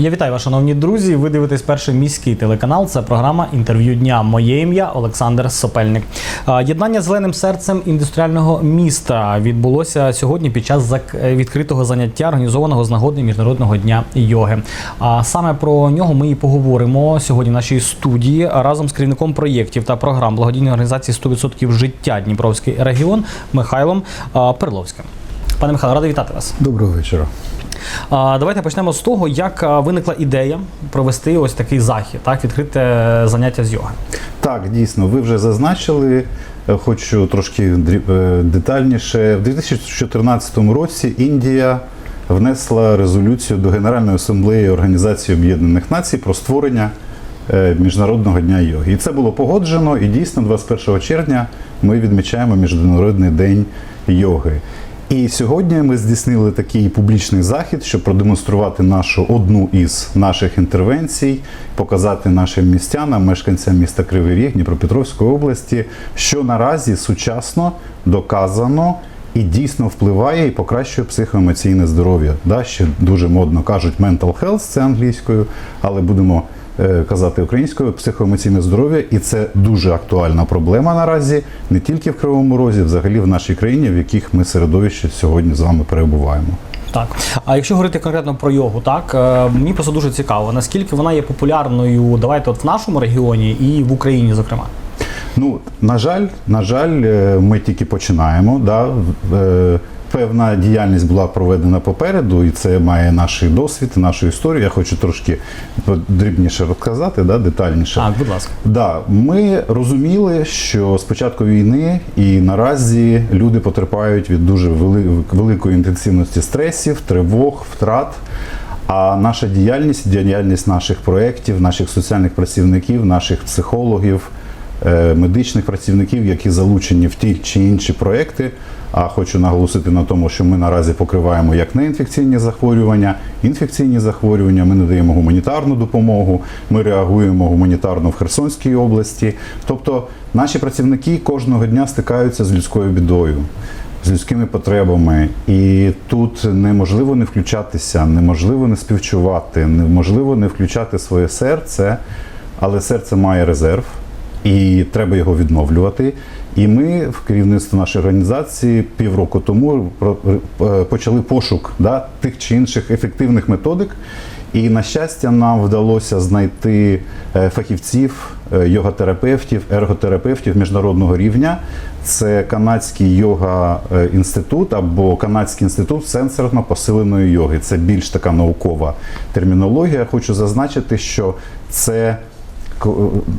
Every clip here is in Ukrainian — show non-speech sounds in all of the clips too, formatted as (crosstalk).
Я вітаю вас, шановні друзі. Ви дивитесь перший міський телеканал. Це програма інтерв'ю дня. Моє ім'я Олександр Сопельник. Єднання зеленим серцем індустріального міста відбулося сьогодні під час відкритого заняття, організованого з нагоди міжнародного дня йоги. А саме про нього ми і поговоримо сьогодні в нашій студії разом з керівником проєктів та програм благодійної організації «100% життя Дніпровський регіон Михайлом Перловським. Пане Михайло, радий вітати вас. Доброго вечора. Давайте почнемо з того, як виникла ідея провести ось такий захід, так, відкрите заняття з йоги. Так, дійсно, ви вже зазначили. е, Хочу трошки е, детальніше. В 2014 році Індія внесла резолюцію до Генеральної асамблеї Організації Об'єднаних Націй про створення е, Міжнародного дня йоги. І це було погоджено, і дійсно 21 червня ми відмічаємо Міжнародний день йоги. І сьогодні ми здійснили такий публічний захід, щоб продемонструвати нашу одну із наших інтервенцій, показати нашим містянам, мешканцям міста Кривий Ріг Дніпропетровської області, що наразі сучасно доказано і дійсно впливає і покращує психоемоційне здоров'я. Да, ще дуже модно кажуть mental health, це англійською, але будемо казати українською, психоемоційне здоров'я, і це дуже актуальна проблема наразі не тільки в Кривому Розі, взагалі в нашій країні, в яких ми середовище сьогодні з вами перебуваємо. Так. А якщо говорити конкретно про йогу, так е, мені просто дуже цікаво, наскільки вона є популярною, давайте от в нашому регіоні і в Україні, зокрема. Ну, на жаль, на жаль, е, ми тільки починаємо. Да? Певна діяльність була проведена попереду, і це має наш досвід, нашу історію. Я хочу трошки дрібніше розказати, да, детальніше. Так, будь ласка. Да, ми розуміли, що з початку війни і наразі люди потерпають від дуже вели- великої інтенсивності стресів, тривог, втрат. А наша діяльність, діяльність наших проєктів, наших соціальних працівників, наших психологів, медичних працівників, які залучені в ті чи інші проекти. А хочу наголосити на тому, що ми наразі покриваємо як неінфекційні захворювання, інфекційні захворювання. Ми надаємо гуманітарну допомогу, ми реагуємо гуманітарно в Херсонській області. Тобто наші працівники кожного дня стикаються з людською бідою. З людськими потребами, і тут неможливо не включатися, неможливо не співчувати, неможливо не включати своє серце, але серце має резерв, і треба його відновлювати. І ми в керівництві нашої організації півроку тому е, почали пошук да, тих чи інших ефективних методик. І на щастя, нам вдалося знайти е, фахівців, е, йога-терапевтів, ерготерапевтів міжнародного рівня. Це канадський йога інститут або канадський інститут сенсорно посиленої йоги. Це більш така наукова термінологія. Хочу зазначити, що це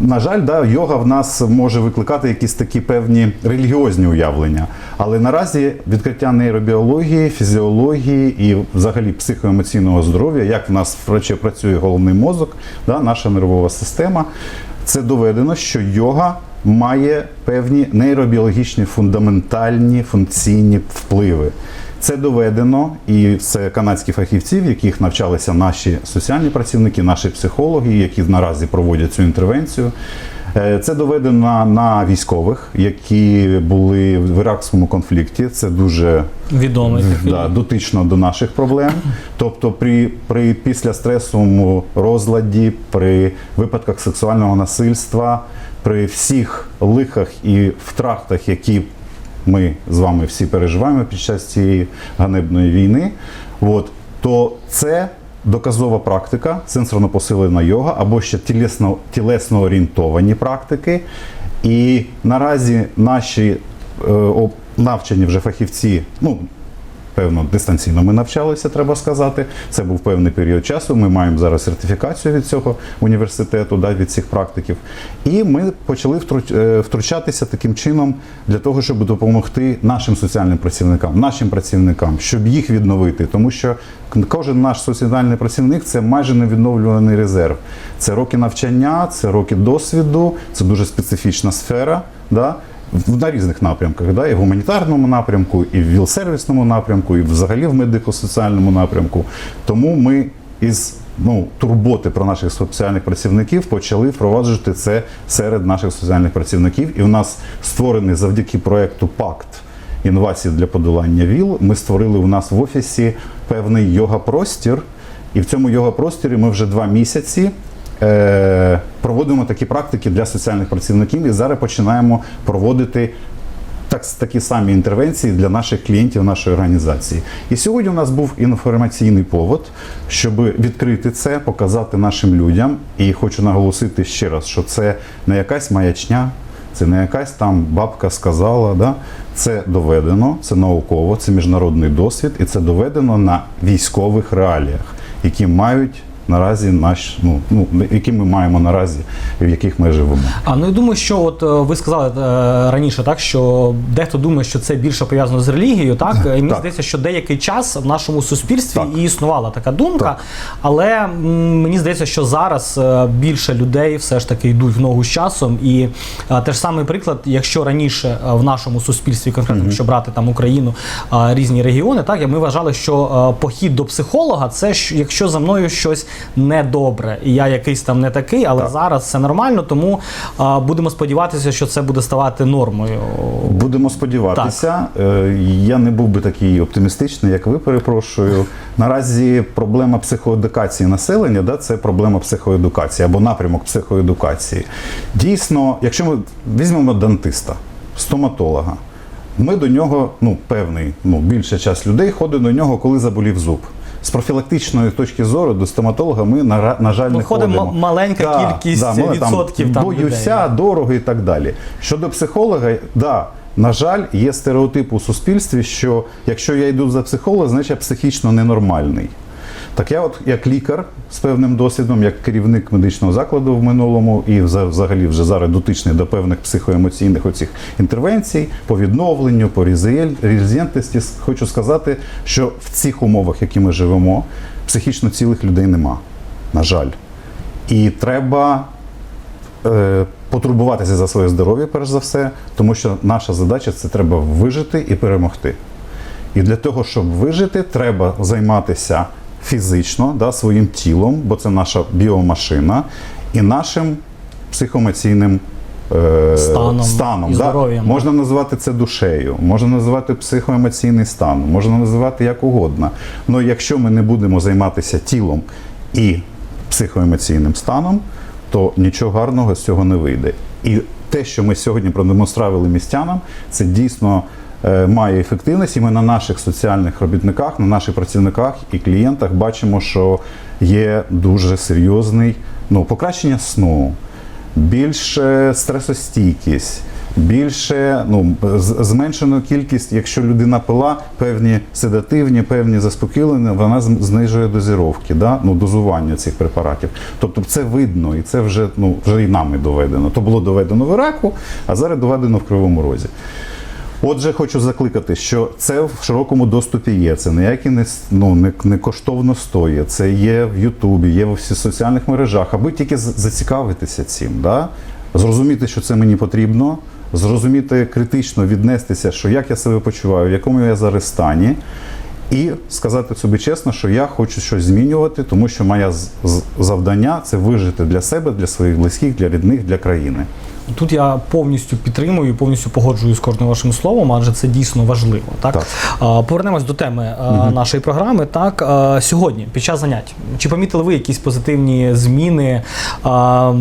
на жаль, да, йога в нас може викликати якісь такі певні релігіозні уявлення. Але наразі відкриття нейробіології, фізіології і взагалі психоемоційного здоров'я, як в нас врачі працює головний мозок, да, наша нервова система, це доведено, що йога має певні нейробіологічні фундаментальні функційні впливи. Це доведено, і це канадські фахівці, в яких навчалися наші соціальні працівники, наші психологи, які наразі проводять цю інтервенцію. Е, Це доведено на, військових, які були в іракському конфлікті. Це дуже Відомий да, дотично до наших проблем. Тобто, при, при післястресовому розладі, при випадках сексуального насильства, при всіх лихах і втратах, які ми з вами всі переживаємо під час цієї ганебної війни, от, то це доказова практика, сенсорно посилена йога або ще тілесно, орієнтовані практики. І наразі наші е, навчені вже фахівці, ну певно, дистанційно ми навчалися, треба сказати. Це був певний період часу. Ми маємо зараз сертифікацію від цього університету, да, від цих практиків. І ми почали е, втручатися таким чином для того, щоб допомогти нашим соціальним працівникам, нашим працівникам, щоб їх відновити. Тому що кожен наш соціальний працівник це майже невідновлюваний резерв. Це роки навчання, це роки досвіду, це дуже специфічна сфера. Да? На різних напрямках, да, і в гуманітарному напрямку, і в віл-сервісному напрямку, і взагалі в медико-соціальному напрямку. Тому ми із ну, турботи про наших соціальних працівників почали впроваджувати це серед наших соціальних працівників. І в нас створений завдяки проекту Пакт інновацій для подолання ВІЛ. Ми створили у нас в офісі певний йога-простір. І в цьому його просторі ми вже два місяці е, проводимо такі практики для соціальних працівників і зараз починаємо проводити так, такі самі інтервенції для наших клієнтів нашої організації. І сьогодні у нас був інформаційний повод, щоб відкрити це, показати нашим людям. І хочу наголосити ще раз, що це не якась маячня, це не якась там бабка сказала. Да? Це доведено, це науково, це міжнародний досвід, і це доведено на військових реаліях, які мають наразі наш, ну, ну які ми маємо наразі, в яких ми живемо. А ну я думаю, що от е, ви сказали е, раніше, так що дехто думає, що це більше пов'язано з релігією, так і мені Так. здається, що деякий час в нашому суспільстві Так. і існувала така думка, Так. але мені здається, що зараз е, більше людей все ж таки йдуть в ногу з часом. І е, теж самий приклад, якщо раніше в нашому суспільстві, конкретно якщо брати там Україну, е, різні регіони, так ми вважали, що е, похід до психолога це якщо за мною щось недобре, і я якийсь там не такий, але Так. зараз це нормально, тому е, будемо сподіватися, що це буде ставати нормою. Будемо сподіватися. Е, Я не був би такий оптимістичний, як ви перепрошую. Наразі проблема психоедукації населення да, це проблема психоедукації або напрямок психоедукації. Дійсно, якщо ми візьмемо дантиста, стоматолога, ми до нього, ну, певний, ну, більша часть людей ходить до нього, коли заболів зуб. З профілактичної точки зору до стоматолога ми, на, на жаль, не ходимо. маленька кількість ми там відсотків там боюся, людей. дорого і так далі. Щодо психолога, да, на жаль, є стереотип у суспільстві, що якщо я йду за психолога, значить я психічно ненормальний. Так я, от як лікар з певним досвідом, як керівник медичного закладу в минулому і взагалі вже зараз дотичний до певних психоемоційних оцих інтервенцій по відновленню, по резиль- хочу сказати, що в цих умовах, які ми живемо, психічно цілих людей нема. На жаль. І треба е, потурбуватися за своє здоров'я, перш за все, тому що наша задача це треба вижити і перемогти. І для того, щоб вижити, треба займатися фізично, да, своїм тілом, бо це наша біомашина, і нашим психоемоційним е, Станом станом і да. здоров'ям. Можна називати це душею, можна називати психоемоційний стан, можна називати як угодно. Але якщо ми не будемо займатися тілом і психоемоційним станом, то нічого гарного з цього не вийде. І те, що ми сьогодні продемонстрували містянам, це дійсно має ефективність. І ми на наших соціальних робітниках, на наших працівниках і клієнтах бачимо, що є дуже серйозний ну, покращення сну, більше стресостійкість. Більше ну з- зменшену кількість, якщо людина пила певні седативні, певні заспокоєння, вона знижує дозіровки, да? ну, дозування цих препаратів. Тобто це видно, і це вже ну вже і нами доведено. То було доведено в Іраку, а зараз доведено в Кривому Розі. Отже, хочу закликати, що це в широкому доступі є. Це ніякі не, ну, не, не коштовно стоїть. Це є в Ютубі, є в всіх соціальних мережах, аби тільки зацікавитися цим. Да? Зрозуміти, що це мені потрібно, зрозуміти критично, віднестися, що як я себе почуваю, в якому я зараз стані. І сказати собі чесно, що я хочу щось змінювати, тому що моє завдання це вижити для себе, для своїх близьких, для рідних, для країни. Тут я повністю підтримую, повністю погоджуюсь з кожним вашим словом, адже це дійсно важливо. Так, Так. А, повернемось до теми а, нашої програми. Так а, сьогодні, під час занять, чи помітили ви якісь позитивні зміни? А,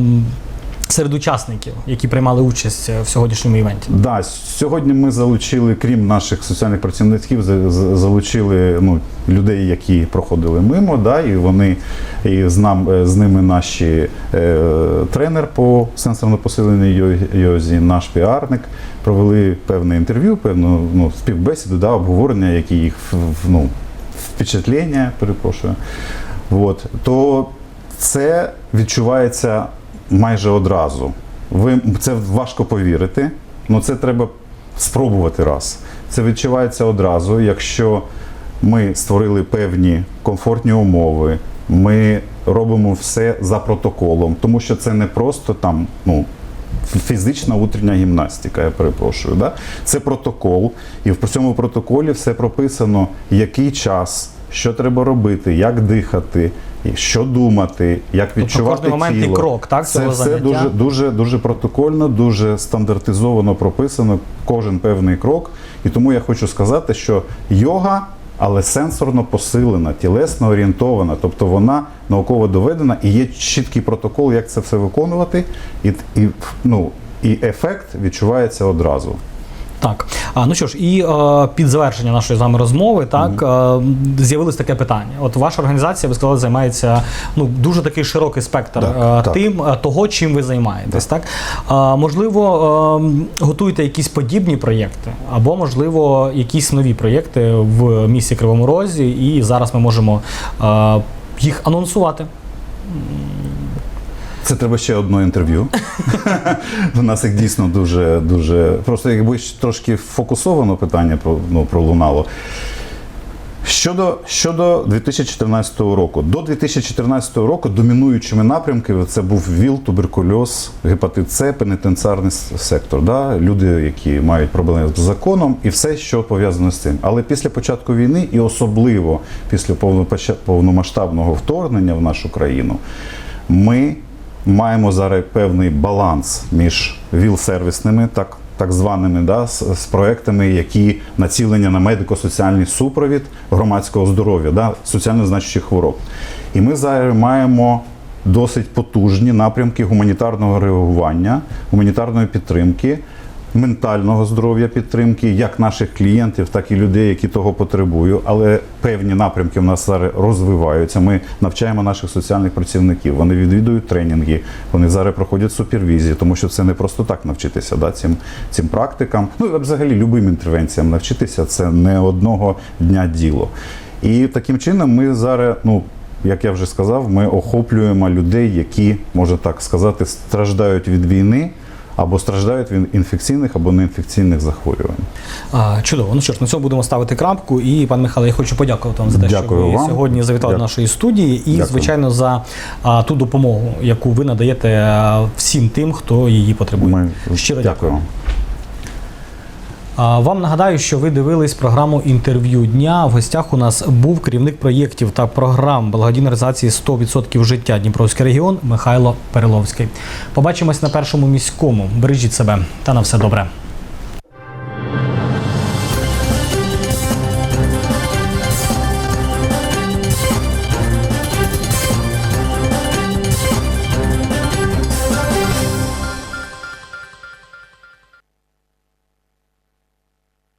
Серед учасників, які приймали участь е, в сьогоднішньому івенті, Да, сьогодні ми залучили, крім наших соціальних працівників, за- за- залучили ну, людей, які проходили мимо, да, і вони і з, нам, е, з ними наші е, тренер по сенсорно посиленій йозі, наш піарник, провели певне інтерв'ю, певну ну, співбесіду, да, обговорення, які їх ну, впечатлення, перепрошую. От, то це відчувається майже одразу. Ви, це важко повірити, але це треба спробувати раз. Це відчувається одразу, якщо ми створили певні комфортні умови, ми робимо все за протоколом, тому що це не просто там, ну. Фізична утрення гімнастика, я перепрошую. Да? Це протокол, і в цьому протоколі все прописано, який час, що треба робити, як дихати, що думати, як відчувати кожний момент і тіло. крок, так, Це цього все заняття? дуже, дуже, дуже протокольно, дуже стандартизовано прописано кожен певний крок. І тому я хочу сказати, що йога але сенсорно посилена, тілесно орієнтована, тобто вона науково доведена і є чіткий протокол, як це все виконувати, і, і, ну, і ефект відчувається одразу. Так, а ну що ж, і е, під завершення нашої з вами розмови, так е, з'явилось таке питання. От ваша організація, ви сказали, займається ну дуже такий широкий спектр Так, е, так. тим е, того, чим ви займаєтесь. Так, Е, можливо, е, готуєте якісь подібні проєкти, або можливо, якісь нові проєкти в місті Кривому Розі, і зараз ми можемо е, їх анонсувати. Це треба ще одне інтерв'ю. (laughs) У нас їх дійсно дуже, дуже. Просто якби трошки фокусовано питання ну, пролунало. Щодо, щодо 2014 року. До 2014 року домінуючими напрямками це був ВІЛ, туберкульоз, гепатит С, пенітенціарний сектор. Да? Люди, які мають проблеми з законом і все, що пов'язано з цим. Але після початку війни, і особливо після повномасштабного вторгнення в нашу країну, ми маємо зараз певний баланс між ВІЛ-сервісними, так, так званими, да, з, з проектами, які націлені на медико-соціальний супровід громадського здоров'я, да, соціально значущих хвороб. І ми зараз маємо досить потужні напрямки гуманітарного реагування, гуманітарної підтримки. Ментального здоров'я підтримки як наших клієнтів, так і людей, які того потребують. Але певні напрямки в нас зараз розвиваються. Ми навчаємо наших соціальних працівників. Вони відвідують тренінги, вони зараз проходять супервізії, тому що це не просто так навчитися да, цим, цим практикам. Ну і взагалі любим інтервенціям навчитися це не одного дня діло. І таким чином ми зараз, ну як я вже сказав, ми охоплюємо людей, які можна так сказати, страждають від війни або страждають від інфекційних або неінфекційних захворювань. А, чудово. Ну що ж, на цьому будемо ставити крапку. І пан Михайло, я хочу подякувати вам за те, Дякую що ви вам. сьогодні завітали до Дякую. нашої студії, і Дякую. звичайно за а, ту допомогу, яку ви надаєте а, всім тим, хто її потребує. Ми Щиро дякую вам. Вам нагадаю, що ви дивились програму інтерв'ю дня. В гостях у нас був керівник проєктів та програм благодійної організації 100% життя Дніпровський регіон Михайло Переловський. Побачимось на першому міському. Бережіть себе та на все добре.